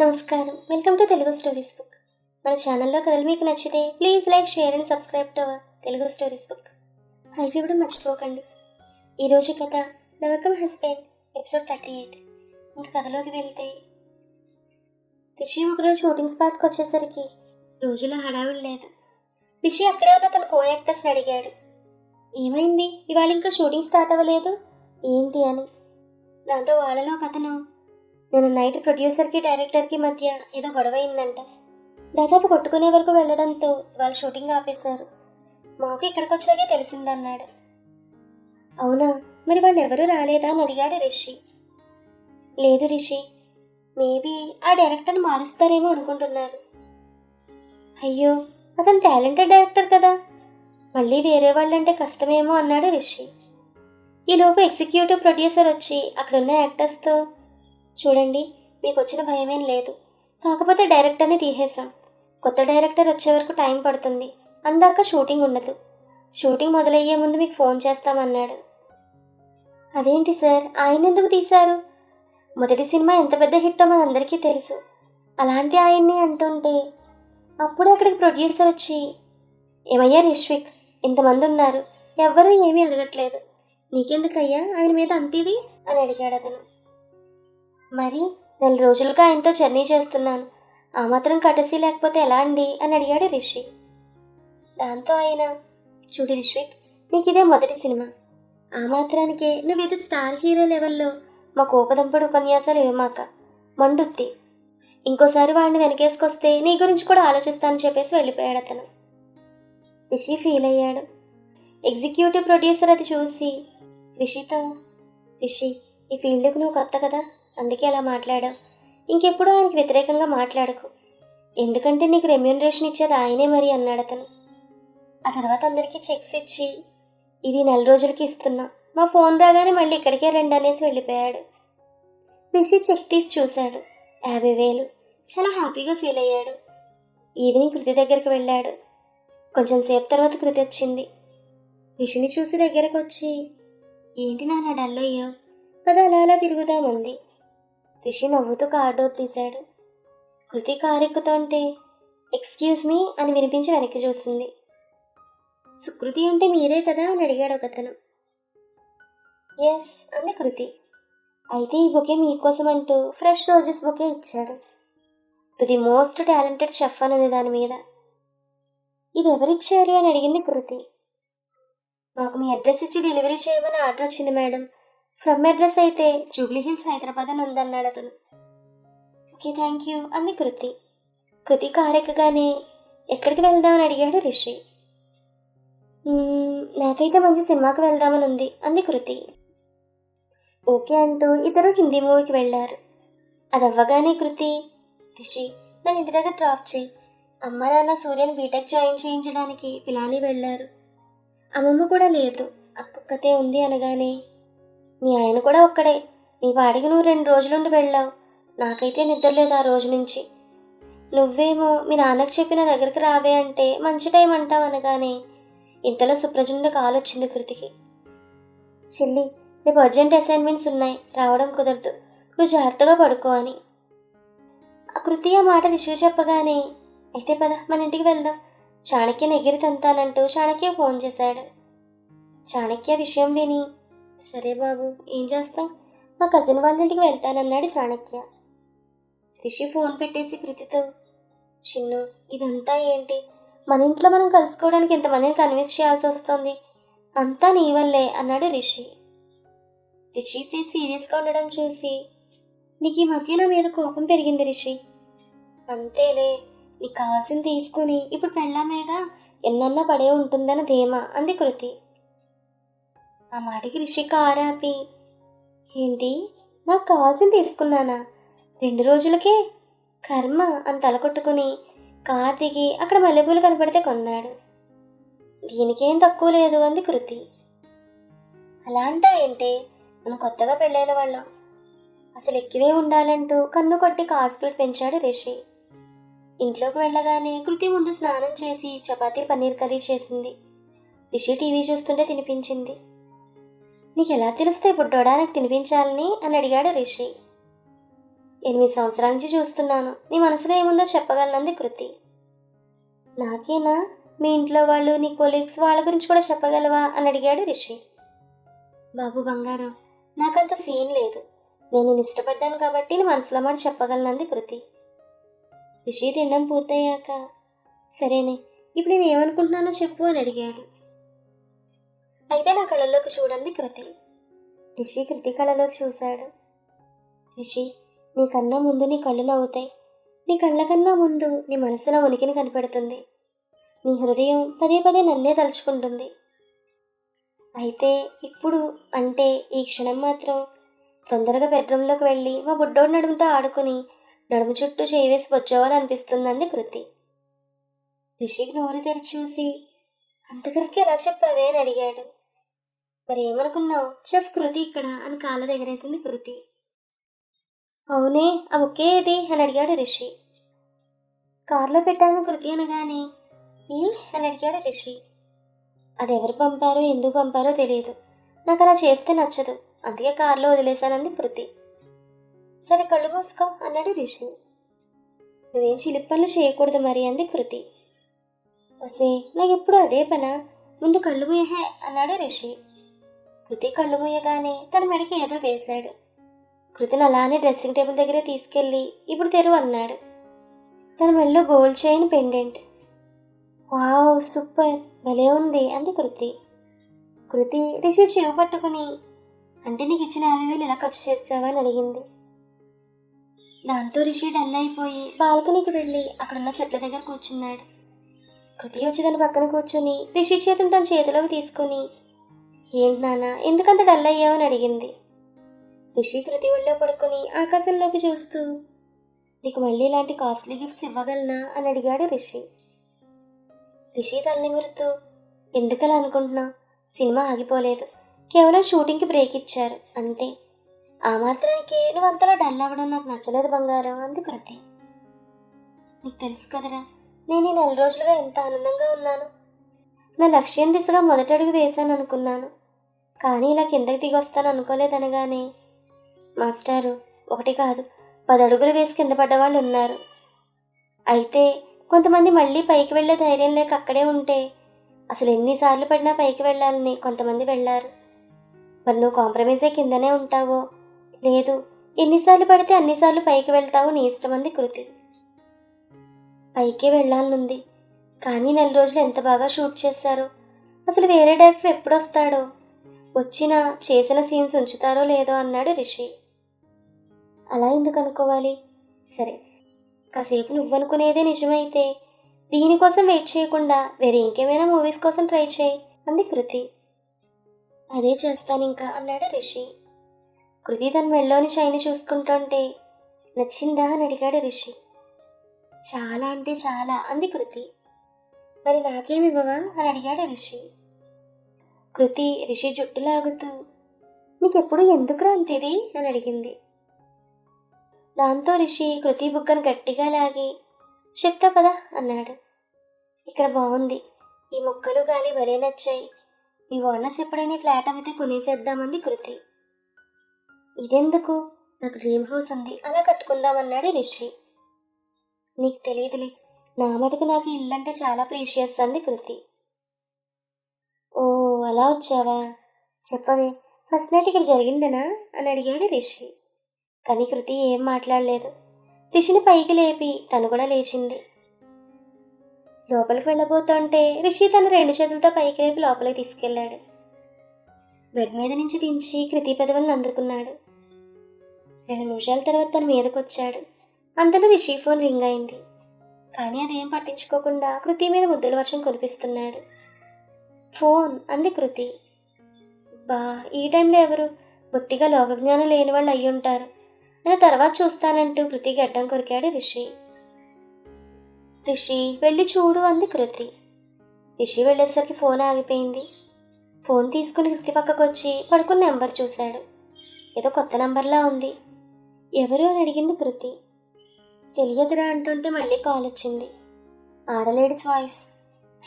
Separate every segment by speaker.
Speaker 1: నమస్కారం. Welcome to Telugu stories book మన ఛానల్లో కథలు మీకు నచ్చితే please like share and subscribe to our Telugu stories book hype ఇవ్వడం మర్చిపోకండి. ఈరోజు కథ నవకం హస్బెండ్ ఎపిసోడ్ థర్టీ ఎయిట్ ఇంకా కథలోకి వెళ్తే రిషి ఒకరోజు షూటింగ్ స్పాట్కి వచ్చేసరికి రోజులో హడావిడి లేదు. రిషి అక్కడే ఉన్న తన కో యాక్టర్స్ని అడిగాడు. ఏమైంది? ఇవాళ ఇంకా షూటింగ్ స్టార్ట్ అవ్వలేదు? ఏంటి అని. దాంతో వాళ్ళలో ఒక అతను నేను నైట్ ప్రొడ్యూసర్కి డైరెక్టర్కి మధ్య ఏదో గొడవ అయిందంట. దాదాపు కొట్టుకునే వరకు వెళ్ళడంతో వాళ్ళు షూటింగ్ ఆపేశారు. మాకు ఇక్కడికి వచ్చాకే తెలిసిందన్నాడు. అవునా? మరి వాళ్ళు ఎవరూ రాలేదా అని అడిగాడు రిషి. లేదు రిషి మేబీ ఆ డైరెక్టర్ని మారుస్తారేమో అనుకుంటున్నారు. అయ్యో అతను టాలెంటెడ్ డైరెక్టర్ కదా. మళ్ళీ వేరే వాళ్ళంటే కష్టమేమో అన్నాడు రిషి. ఈలోపు ఎగ్జిక్యూటివ్ ప్రొడ్యూసర్ వచ్చి అక్కడున్న యాక్టర్స్తో చూడండి మీకు వచ్చిన భయమేం లేదు. కాకపోతే డైరెక్టర్ని తీసేసాం కొత్త డైరెక్టర్ వచ్చే వరకు టైం పడుతుంది. అందాక షూటింగ్ ఉండదు. షూటింగ్ మొదలయ్యే ముందు మీకు ఫోన్ చేస్తామన్నాడు. అదేంటి సార్? ఆయన ఎందుకు తీశారు? మొదటి సినిమా ఎంత పెద్ద హిట్టో మనందరికీ తెలుసు. అలాంటి ఆయన్ని అంటుంటే అప్పుడే అక్కడికి ప్రొడ్యూసర్ వచ్చి ఏమయ్యా రిష్విక్ ఇంతమంది ఉన్నారు. ఎవ్వరూ ఏమీ అడగట్లేదు. నీకెందుకయ్యా? ఆయన మీద అంతిది? అని అడిగాడు అతను. మరి నెల రోజులుగా ఆయనతో జర్నీ చేస్తున్నాను. ఆ మాత్రం కటసి లేకపోతే ఎలా అండి? అని అడిగాడు రిషి. దాంతో ఆయన చూడు రిష్విక్ నీకు ఇదే మొదటి సినిమా. ఆ మాత్రానికే నువ్వేదో స్టార్ హీరో లెవెల్లో మా కోపదంపడు ఉపన్యాసాలు ఇవ్వమాక. మండుద్ది. ఇంకోసారి వాడిని వెనకేసుకొస్తే నీ గురించి కూడా ఆలోచిస్తానని చెప్పేసి వెళ్ళిపోయాడు అతను. రిషి ఫీల్ అయ్యాడు. ఎగ్జిక్యూటివ్ ప్రొడ్యూసర్ అది చూసి రిషితో రిషి ఈ ఫీల్డ్కి నువ్వు కొత్త కదా? అందుకే అలా మాట్లాడావు. ఇంకెప్పుడు ఆయనకి వ్యతిరేకంగా మాట్లాడకు. ఎందుకంటే నీకు రెమ్యూనరేషన్ ఇచ్చేది ఆయనే మరి అన్నాడు అతను. ఆ తర్వాత అందరికీ చెక్స్ ఇచ్చి ఇది నెల రోజులకి ఇస్తున్నా. మా ఫోన్ రాగానే మళ్ళీ ఇక్కడికే రండి అనేసి వెళ్ళిపోయాడు. పిలిచి చెక్ తీసి చూశాడు. యాభై వేలు. చాలా హ్యాపీగా ఫీల్ అయ్యాడు. ఈవినింగ్ కృతి దగ్గరికి వెళ్ళాడు. కొంచెం సేపు తర్వాత కృతి వచ్చింది. రిషిని చూసి దగ్గరకు వచ్చి ఏంటి నాన్న డల్ అయ్యావు? పద అలా అలా తిరుగుదామంది రిషి నవ్వుతూ కార్ డోర్ తీశాడు. కృతి కారు ఎక్స్క్యూజ్ మీ అని వినిపించి వెనక్కి చూసింది. సుకృతి అంటే మీరే కదా అని అడిగాడు ఒకతను. ఎస్ అంది కృతి. అయితే ఈ బొకే మీకోసం అంటూ ఫ్రెష్ రోజెస్ బొకే ఇచ్చాడు. ఇది మోస్ట్ టాలెంటెడ్ షెఫ్ అని దాని మీద. ఇది ఎవరిచ్చారు అని అడిగింది కృతి. మాకు మీ అడ్రస్ ఇచ్చి డెలివరీ చేయమని ఆర్డర్ వచ్చింది మేడం. ఫ్రమ్ అడ్రస్ అయితే జూబ్లీ హిల్స్ హైదరాబాద్ అని ఉందన్నాడు అతను. ఓకే థ్యాంక్ యూ అంది కృతి. కృతి కారెక్కగానే ఎక్కడికి వెళ్దామని అడిగాడు రిషి. నాకైతే మంచి సినిమాకి వెళ్దామని ఉంది అంది కృతి. ఓకే అంటూ ఇద్దరు హిందీ మూవీకి వెళ్ళారు. అది అవ్వగానే కృతి రిషి నన్ను ఇంటి దగ్గర డ్రాప్ చేయి. అమ్మ నాన్న సూర్యని బీటెక్ జాయిన్ చేయించడానికి పిలాని వెళ్ళారు. అమ్మమ్మ కూడా లేదు అక్కొక్కతే ఉంది అనగానే మీ ఆయన కూడా ఒక్కడే. నీ వాడికి నువ్వు రెండు రోజులుండి వెళ్ళావు. నాకైతే నిద్ర లేదు ఆ రోజు నుంచి. నువ్వేమో మీ నాన్నకు చెప్పిన దగ్గరికి రావే అంటే మంచి టైం అంటావు అనగానే ఇంతలో సుప్రజనుడు కాల్ వచ్చింది కృతికి. చెల్లి రేపు అర్జెంట్ అసైన్మెంట్స్ ఉన్నాయి. రావడం కుదరదు. నువ్వు జాగ్రత్తగా పడుకో అని. ఆ కృతి ఆ మాట రిషి చెప్పగానే అయితే పద మన ఇంటికి వెళ్దాం. చాణక్యని ఎగిరి తంతానంటూ చాణక్య ఫోన్ చేశాడు. చాణక్య విషయం విని సరే బాబు ఏం చేస్తాం? మా కజిన్ వాళ్ళ ఇంటికి వెళ్తానన్నాడు చాణక్య. రిషి ఫోన్ పెట్టేసి కృతితో చిన్ను ఇదంతా ఏంటి? మన ఇంట్లో మనం కలుసుకోవడానికి ఇంతమందిని కన్విన్స్ చేయాల్సి వస్తుంది? అంతా నీ వల్లే అన్నాడు రిషి. రిషి ఫేస్ సీరియస్గా ఉండడం చూసి నీకు ఈ మధ్య నా మీద కోపం పెరిగింది రిషి. అంతేలే నీకు కావాల్సింది తీసుకుని ఇప్పుడు పెళ్ళామేగా ఎన్నన్నా పడే ఉంటుందన్న ధీమా అంది కృతి. ఆ మాటకి రిషి కారాపి ఏంటి? నాకు కావాల్సింది తీసుకున్నానా? రెండు రోజులకే? కర్మ అని తలకొట్టుకుని కార్ దిగి అక్కడ మల్లెపూలు కనపడితే కొన్నాడు. దీనికేం తక్కువ లేదు అంది కృతి. అలా అంటావేంటే మనం కొత్తగా పెళ్ళైన వాళ్ళం. అసలు ఎక్కువే ఉండాలంటూ కన్ను కొట్టి కార్ స్పీడ్ పెంచాడు రిషి. ఇంట్లోకి వెళ్ళగానే కృతి ముందు స్నానం చేసి చపాతీ పన్నీర్ కర్రీ చేసింది. రిషి టీవీ చూస్తుంటే తినిపించింది. నీకు ఎలా తెలుస్తాయి బుడ్డోడా నాకు తినిపించాలని అని అడిగాడు రిషి. ఎనిమిది సంవత్సరాల నుంచి చూస్తున్నాను. నీ మనసులో ఏముందో చెప్పగలనంది కృతి. నాకేనా? మీ ఇంట్లో వాళ్ళు నీ కొలీగ్స్ వాళ్ళ గురించి కూడా చెప్పగలవా? అని అడిగాడు రిషి. బాబు బంగారం నాకంత సీన్ లేదు. నేను ఇష్టపడ్డాను కాబట్టి నీ మనసులో మాట చెప్పగలనంది కృతి. రిషి తినడం పూర్తయ్యాక సరేనే ఇప్పుడు నేను ఏమనుకుంటున్నానో చెప్పు అని అడిగాడు. అయితే నా కళ్ళలోకి చూడండి కృతి. రిషి కృతి కళ్ళలోకి చూశాడు. రిషి నీ కన్నా ముందు నీ కళ్ళు నవ్వుతాయి. నీ కళ్ళ కన్నా ముందు నీ మనసున ఉనికిని కనిపెడుతుంది. నీ హృదయం పదే పదే నన్నే తలుచుకుంటుంది. అయితే ఇప్పుడు అంటే ఈ క్షణం మాత్రం తొందరగా బెడ్రూమ్లోకి వెళ్ళి మా బుడ్డోడు నడుముతో ఆడుకుని నడుము చుట్టూ చేవేసి వేసి వచ్చేవాలనిపిస్తుందంది కృతి. రిషికి నోరు తెరిచి చూసి అంతకరికి ఎలా చెప్పావే? అని అడిగాడు. మరి ఏమనుకున్నావు చెఫ్ కృతి ఇక్కడ అని కాళ్ళ ఎగరేసింది కృతి. అవునే ఆ ఒకే ఇది అని అడిగాడు రిషి. కారులో పెట్టాను కృతి అనగానే ఏ అని అడిగాడు రిషి. అది ఎవరు పంపారో ఎందుకు పంపారో తెలియదు. నాకు అలా చేస్తే నచ్చదు. అందుకే కారులో వదిలేశానంది కృతి. సరే కళ్ళు మూసుకో అన్నాడు రిషి. నువ్వేం చిలిపి చేయకూడదు మరి అంది కృతి. వసే నాకు ఎప్పుడు అదే పనా? ముందు కళ్ళు మూయహే అన్నాడు రిషి. కృతి కళ్ళు మూయగానే తన మెడకి ఏదో వేశాడు. కృతిని అలానే డ్రెస్సింగ్ టేబుల్ దగ్గర తీసుకెళ్ళి ఇప్పుడు తెరువు అన్నాడు. తన మెడలో gold chain pendant. Wow super భలే ఉంది అంది కృతి. కృతి రిషి చెవి పట్టుకుని అంటే నీకు ఇచ్చిన యాభై వేలు ఎలా ఖర్చు చేస్తావా అని అడిగింది. దాంతో రిషి డల్ అయిపోయి బాల్కనీకి వెళ్ళి అక్కడున్న చెట్ల దగ్గర కూర్చున్నాడు. కృతి వచ్చి తన పక్కన కూర్చుని రిషి చేతిని తన చేతిలోకి తీసుకుని ఏంటి నాన్న ఎందుకంత డల్ అయ్యావు? అని అడిగింది. రిషి కృతి ఒళ్ళో పడుకుని ఆకాశంలోకి చూస్తూ నీకు మళ్ళీ ఇలాంటి కాస్ట్లీ గిఫ్ట్స్ ఇవ్వగలనా? అని అడిగాడు రిషి. రిషి తల్లిమిరుతూ ఎందుకలా అనుకుంటున్నావు? సినిమా ఆగిపోలేదు. కేవలం షూటింగ్కి బ్రేక్ ఇచ్చారు. అంతే. ఆ మాత్రానికి నువ్వు అంతలా డల్ అవ్వడం నాకు నచ్చలేదు బంగారం అంది కృతి. నీకు తెలుసు కదరా నేను ఈ నెల రోజులుగా ఎంత ఆనందంగా ఉన్నాను. నా లక్ష్యం దిశగా మొదటి అడుగు వేశాను అనుకున్నాను. కానీ ఇలా కిందకి దిగొస్తాను అనుకోలేదనగానే మాస్టారు ఒకటి కాదు పది అడుగులు వేసి కింద పడ్డవాళ్ళు ఉన్నారు. అయితే కొంతమంది మళ్ళీ పైకి వెళ్ళే ధైర్యం లేక అక్కడే ఉంటే అసలు ఎన్నిసార్లు పడినా పైకి వెళ్ళాలని కొంతమంది వెళ్ళారు. మరి నువ్వు కాంప్రమైజే కిందనే ఉంటావో? లేదు ఎన్నిసార్లు పడితే అన్నిసార్లు పైకి వెళ్తావో నీ ఇష్టమంది కృతి. పైకే వెళ్ళాలనుంది కానీ నెల రోజులు ఎంత బాగా షూట్ చేశారో? అసలు వేరే డైరెక్టర్ ఎప్పుడు వస్తాడో వచ్చిన చేసిన సీన్స్ ఉంచుతారో లేదో అన్నాడు రిషి. అలా ఎందుకు అనుకోవాలి? సరే కాసేపు నువ్వనుకునేదే నిజమైతే దీనికోసం వెయిట్ చేయకుండా వేరే ఇంకేమైనా మూవీస్ కోసం ట్రై చేయి అంది కృతి. అదే చేస్తాను ఇంకా అన్నాడు రిషి. కృతి తన మెళ్ళోని చైన్ చూసుకుంటుంటే నచ్చిందా అని అడిగాడు రిషి. చాలా అంటే చాలా అంది కృతి. మరి నాకేమి ఇవ్వవా? అని అడిగాడు రిషి. కృతి రిషి జుట్టు లాగుతూ నీకెప్పుడు ఎందుకు అంతిది అని అడిగింది. దాంతో రిషి కృతి బుగ్గను గట్టిగా లాగి చెప్తా పదా అన్నాడు. ఇక్కడ బాగుంది ఈ మొక్కలు గాలి భలే నచ్చాయి. మీ ఓనర్స్ ఎప్పుడైనా ఫ్లాట్ అమ్మితే కొనేసేద్దామంది కృతి. ఇదెందుకు? నాకు డ్రీమ్ హౌస్ ఉంది. అలా కట్టుకుందామన్నాడు రిషి. నీకు తెలియదులే నా మటుకు నాకు ఇల్లంటే ఇల్లు అంటే చాలా ప్రీషియస్ అంది కృతి. ఓ అలా వచ్చావా? చెప్పవే ఫస్ట్ నైట్ ఇక్కడ జరిగిందనా? అని అడిగాడు రిషి. కానీ కృతి ఏం మాట్లాడలేదు. రిషిని పైకి లేపి తను కూడా లేచింది. లోపలికి వెళ్ళబోతుంటే రిషి తన రెండు చేతులతో పైకి లేపి లోపలికి తీసుకెళ్ళాడు. బెడ్ మీద నుంచి దించి కృతి పెదవులను అందుకున్నాడు. రెండు నిమిషాల తర్వాత తన మీదకు వచ్చాడు అంతలో రిషి ఫోన్ రింగ్ అయింది. కానీ అదేం పట్టించుకోకుండా కృతి మీద ముద్దుల వర్షం కురిపిస్తున్నాడు. ఫోన్ అంది కృతి. బా ఈ టైంలో ఎవరు? బొత్తిగా లోకజ్ఞానం లేని వాళ్ళు అయి ఉంటారు. నేను తర్వాత చూస్తానంటూ కృతి గడ్డం కొరికాడు రిషి. రిషి వెళ్ళి చూడు అంది కృతి. రిషి వెళ్ళేసరికి ఫోన్ ఆగిపోయింది. ఫోన్ తీసుకుని కృతి పక్కకు వచ్చి పడుకున్న నెంబర్ చూశాడు. ఏదో కొత్త నెంబర్లా ఉంది. ఎవరు అని అడిగింది కృతి. తెలియదురా అంటుంటే మళ్ళీ కాల్ వచ్చింది ఆడలేడీస్ వాయిస్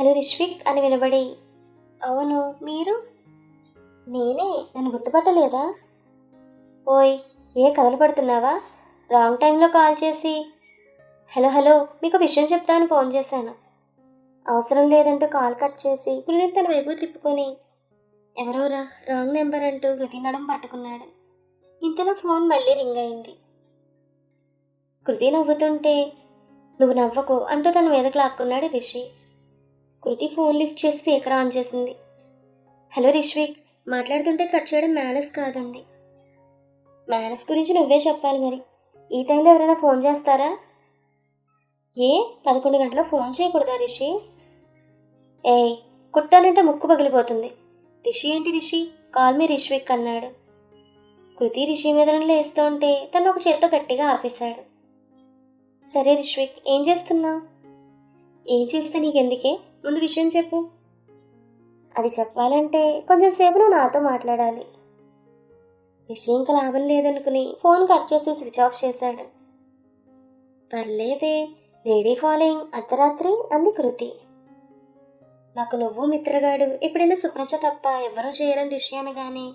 Speaker 1: హలో రిష్విక్ అని వినబడి అవును మీరు? నేనే? నన్ను గుర్తుపట్టలేదా? ఓయ్ ఏ కథలు పడుతున్నావా? రాంగ్ టైంలో కాల్ చేసి. హలో హలో మీకు విషయం చెప్తాను ఫోన్ చేశాను. అవసరం లేదంటూ కాల్ కట్ చేసి కృతి తన వైపు తిప్పుకొని. ఎవరోరా రాంగ్ నెంబర్ అంటూ కృతి నడం పట్టుకున్నాడు. ఇంతలో ఫోన్ మళ్ళీ రింగ్ అయింది. కృతి నవ్వుతుంటే నువ్వు నవ్వకు అంటూ తన మీద లాక్కున్నాడు రిషి. కృతి ఫోన్ లిఫ్ట్ చేసి స్పీకర్ ఆన్ చేసింది. హలో రిష్విక్ మాట్లాడుతుంటే కట్ చేయడం మేనస్ కాదండి మేనస్ గురించి నువ్వే చెప్పాలి మరి. ఈ టైంలో ఎవరైనా ఫోన్ చేస్తారా? ఏ? పదకొండు గంటల ఫోన్ చేయకూడదా రిషి? ఏయ్ కుట్టానంటే ముక్కు పగిలిపోతుంది. రిషి ఏంటి రిషి? కాల్ మీ రిష్విక్ అన్నాడు. కృతి రిషి మీద లేస్తూ ఉంటే తను ఒక చేత్తో గట్టిగా ఆపేశాడు. సరే రిష్విక్ ఏం చేస్తున్నావు? ఏం చేస్తే నీకెందుకే? ముందు విషయం చెప్పు. అది చెప్పాలంటే కొంచెం సేపు నువ్వు నాతో మాట్లాడాలి. విషయం ఇంకా లాభం లేదనుకుని ఫోన్ కట్ చేసి స్విచ్ ఆఫ్ చేశాడు. పర్లేదే లేడీ ఫాలోయింగ్ అర్ధరాత్రి అంది కృతి. నాకు నువ్వు మిత్రగాడు ఎప్పుడైనా సుప్రజ తప్ప ఎవరూ చేయరని విషయాన్ని కానీ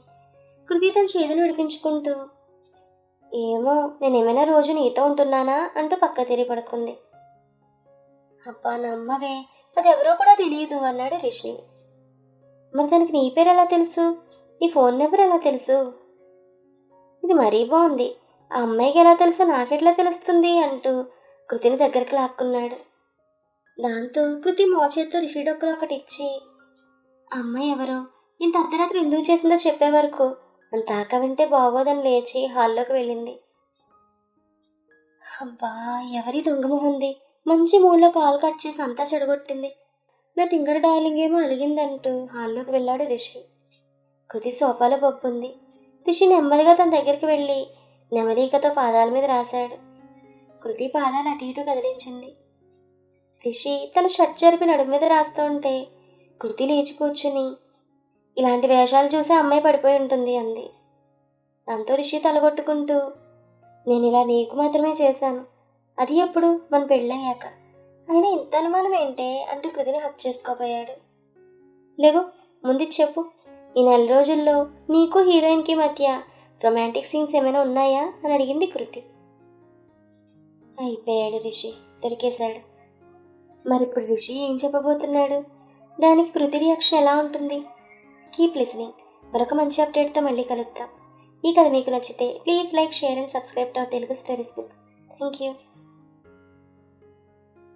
Speaker 1: కృతి తన చేతిని విడిపించుకుంటూ ఏమో నేనేమైనా రోజు నీతో ఉంటున్నానా అంటూ పక్క తిరిగి పడుకుంది. అబ్బా నమ్మవే అది ఎవరో కూడా తెలియదు అన్నాడు రిషి. మరి దానికి నీ పేరు ఎలా తెలుసు? నీ ఫోన్ నెంబర్ ఎలా తెలుసు? ఇది మరీ బాగుంది. ఆ అమ్మాయికి ఎలా తెలుసో నాకెట్లా తెలుస్తుంది అంటూ కృతిని దగ్గరికి లాక్కున్నాడు. దాంతో కృతి మోచేత్తో రిషి డొక్కలు ఒకటి ఇచ్చి అమ్మాయి ఎవరో? ఇంత అర్ధరాత్రి ఎందుకు చేసిందో చెప్పే వరకు అంతాక తాక వింటే బాగోదని లేచి హాల్లోకి వెళ్ళింది. అబ్బా ఎవరి దొంగమొహంది మంచి మూడ్లో కాల్ కట్ చేసి అంతా చెడగొట్టింది. నా తింగర్ డార్లింగ్ ఏమో అలిగిందంటూ హాల్లోకి వెళ్ళాడు రిషి. కృతి సోఫాలో పప్పుంది. రిషి నెమ్మదిగా తన దగ్గరికి వెళ్ళి నెమరీకతో పాదాల మీద రాశాడు. కృతి పాదాలు అటు ఇటు కదిలించింది. రిషి తన షర్ట్ జరిపి నడుము మీద రాస్తూ ఉంటే కృతి లేచి కూర్చుని ఇలాంటి వేషాలు చూసి అమ్మాయి పడిపోయి ఉంటుంది అంది. దాంతో రిషి తలగొట్టుకుంటూ నేను ఇలా నీకు మాత్రమే చేశాను. అది ఎప్పుడు? మన పెళ్ళయ్యాక. ఆయన ఇంత అనుమానం ఏంటే? అంటూ కృతిని హక్ చేసుకోపోయాడు లేదు ముందు చెప్పు. ఈ నెల రోజుల్లో నీకు హీరోయిన్కి మధ్య రొమాంటిక్ సీన్స్ ఏమైనా ఉన్నాయా? అని అడిగింది కృతి. అయిపోయాడు రిషి. దొరికేశాడు. మరి ఇప్పుడు రిషి ఏం చెప్పబోతున్నాడు? దానికి కృతి రియాక్షన్ ఎలా ఉంటుంది? Keep listening. మరొక మంచి అప్డేట్తో మళ్ళీ కలుద్దాం. ఈ కథ మీకు నచ్చితే please like share and subscribe to our Telugu stories book. Thank you.